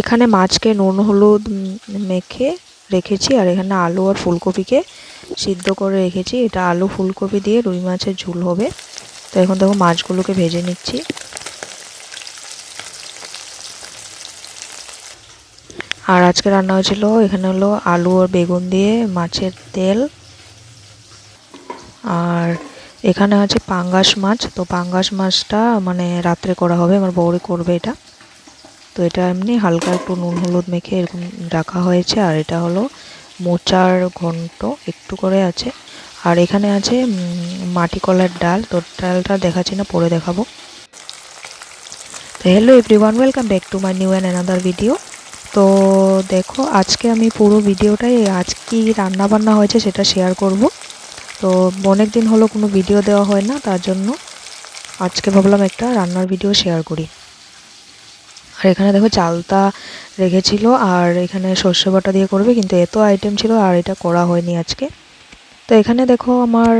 এখানে মাছকে নুন, হলুদ মেখে রেখেছি আর এখানে আলু আর ফুলকপিকে সিদ্ধ করে রেখেছি। এটা আলু, ফুলকপি দিয়ে রুই মাছের ঝুল হবে। তো এখন দেখো মাছগুলোকে ভেজে নিচ্ছি। আর আজকে রান্না হয়েছিল, এখানে হলো আলু আর বেগুন দিয়ে মাছের তেল। আর এখানে আছে পাঙ্গাস মাছ। তো পাঙ্গাস মাছটা মানে রাত্রে করা হবে, আমার বউরে করবে এটা। তো এটা এমনি হালকা একটু নুন হলুদ মেখে এরকম রাখা হয়েছে, আর এটা হলো মোচার ঘন্ট, একটু করে আছে। আর এখানে আছে মাটি কলার ডাল, তো ডালটা দেখাচ্ছি না, পরে দেখাবো। তো hello everyone welcome back to my new and another video তো দেখো, আজকে আমি পুরো ভিডিওটাই, আজ কি রান্না বান্না হয়েছে সেটা শেয়ার করব। তো অনেক দিন হলো কোনো ভিডিও দেওয়া হয় না, তার জন্য আজকে ভাবলাম একটা রান্নার ভিডিও শেয়ার করি। আর এখানে দেখো চালতা রেখেছিল আর এখানে সর্ষে বাটা দিয়ে করবে, কিন্তু এত আইটেম ছিল আর এটা করা হয়নি আজকে। তো এখানে দেখো আমার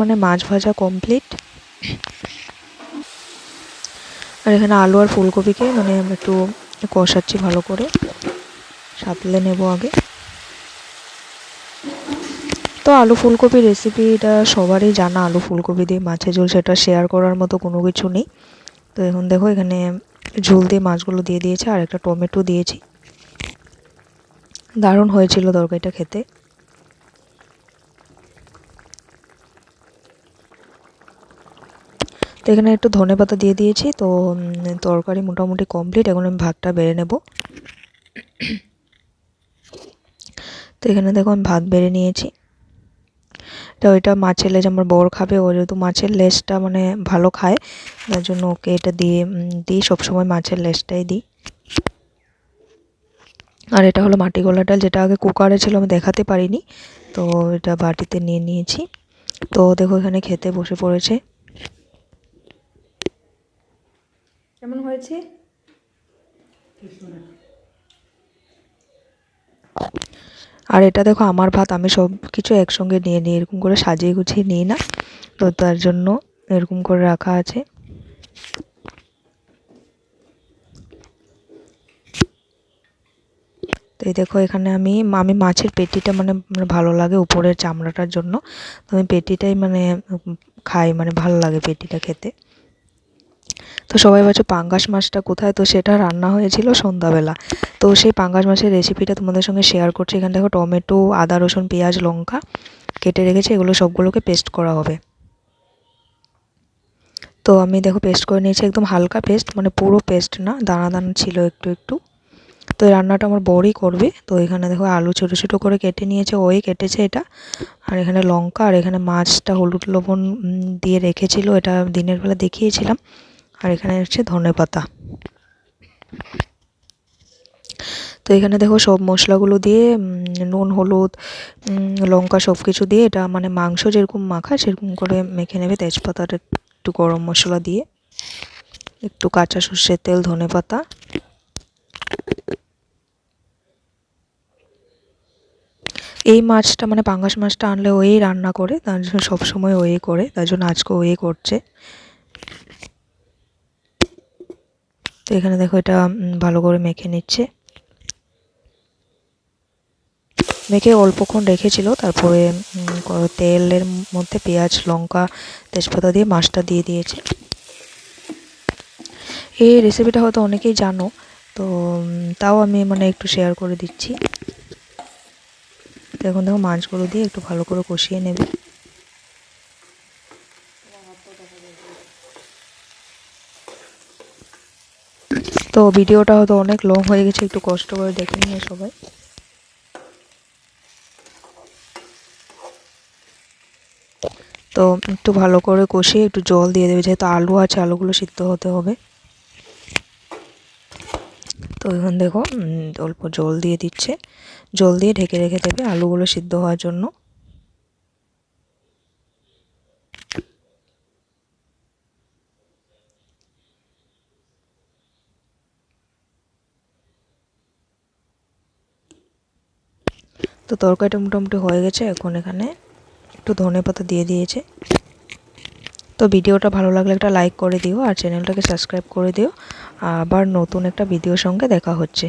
মানে মাছ ভাজা কমপ্লিট আর এখানে আলু আর ফুলকপিকে মানে একটু কষাচ্ছি ভালো করে। সাতলে নেব আগে। তো আলু ফুলকপি রেসিপিটা সবারই জানা, আলু ফুলকপি দিয়ে মাছের ঝোল সেটা শেয়ার করার মতো কোনো কিছু নেই। তো এখন দেখো এখানে ঝোল দিয়ে মাছগুলো দিয়ে দিয়েছে আর একটা টমেটো দিয়েছি। দারুণ হয়েছিল তরকারিটা খেতে। তো এখানে একটু ধনে পাতা দিয়ে দিয়েছি, তো তরকারি মোটামুটি কমপ্লিট। এখন আমি ভাতটা বেড়ে নেব। তো এখানে দেখো আমি ভাত বেড়ে নিয়েছি। তো এটা মাছের লেজ আমার বর খাবে, ও যেহেতু মাছের লেজটা মানে ভালো খায়, তার জন্য ওকে এটা দিয়ে দিই, সবসময় মাছের লেজটাই দিই। আর এটা হলো মাটি গোলা ডাল, যেটা আগে কুকারে ছিল, আমি দেখাতে পারিনি, তো এটা বাটিতে নিয়ে নিয়েছি। তো দেখো এখানে খেতে বসে পড়েছে। কেমন হয়েছে? আর এটা দেখো, আমার ভাত আমি সব কিছু একসঙ্গে নিয়ে নিই, এরকম করে সাজিয়ে গুছিয়ে নিই না। তো তার জন্য এরকম করে রাখা আছে। তো দেখো, এখানে আমি আমি মাছের পেটিটা মানে ভালো লাগে উপরের চামড়াটার জন্য। তো আমি পেটিটাই মানে খাই মানে ভালো লাগে পেটিটা খেতে। তো সবাই বলছো পাঙ্গাস মাছটা কোথায়? তো সেটা রান্না হয়েছিল সন্ধ্যাবেলা। তো সেই পাঙ্গাস মাছের রেসিপিটা তোমাদের সঙ্গে শেয়ার করছি। এখানে দেখো টমেটো, আদা, রসুন, পেঁয়াজ, লঙ্কা কেটে রেখেছি। এগুলো সবগুলোকে পেস্ট করা হবে। তো আমি দেখো পেস্ট করে নিয়েছি একদম হালকা পেস্ট মানে পুরো পেস্ট না, দানা দানা ছিল একটু একটু। তো এই রান্নাটা আমার বড়ই করবে। তো এখানে দেখো আলু ছোটো ছোটো করে কেটে নিয়েছে, ওই কেটেছে এটা। আর এখানে লঙ্কা, আর এখানে মাছটা হলুদ লবণ দিয়ে রেখেছিল, এটা দিনের বেলা দেখিয়েছিলাম। আর এখানে হচ্ছে ধনে পাতা। তো এখানে দেখো সব মশলাগুলো দিয়ে নুন, হলুদ লঙ্কা সব কিছু দিয়ে এটা মানে মাংস যেরকম মাখা সেরকম করে মেখে নেবে তেজপাতার একটু গরম মশলা দিয়ে। একটু কাঁচা সর্ষের তেল, ধনে পাতা। এই মাছটা মানে পাঙ্গাস মাছটা আনলে ওই রান্না করে, তার জন্য সবসময় ওই করে, তার জন্য আজকে ওই করছে। তো এখানে দেখো এটা ভালো করে মেখে নিচ্ছে। মেখে অল্পক্ষণ রেখেছিল, তারপরে তেলের মধ্যে পেঁয়াজ, লঙ্কা, তেজপাতা দিয়ে মাছটা দিয়ে দিয়েছে। এই রেসিপিটা হয়তো অনেকেই জানো, তো তাও আমি মানে একটু শেয়ার করে দিচ্ছি। এখন দেখো মাছগুলো দিয়ে একটু ভালো করে কষিয়ে নেবে। তো ভিডিওটা হয়তো অনেক লং হয়ে গেছে, একটু কষ্ট করে দেখে নিয়ে সবাই। তো একটু ভালো করে কষিয়ে একটু জল দিয়ে দেবে, যেহেতু আলু আছে, আলুগুলো সিদ্ধ হতে হবে। তো এখন দেখো অল্প জল দিয়ে দিচ্ছে। জল দিয়ে ঢেকে রেখে দেবে আলুগুলো সিদ্ধ হওয়ার জন্য। তো তরকারিটা মোটামুটি হয়ে গেছে, এখন এখানে একটু ধনে পাতা দিয়ে দিয়েছে। তো ভিডিওটা ভালো লাগলে একটা লাইক করে দিও আর চ্যানেলটাকে সাবস্ক্রাইব করে দিও। আবার নতুন একটা ভিডিওর সঙ্গে দেখা হচ্ছে।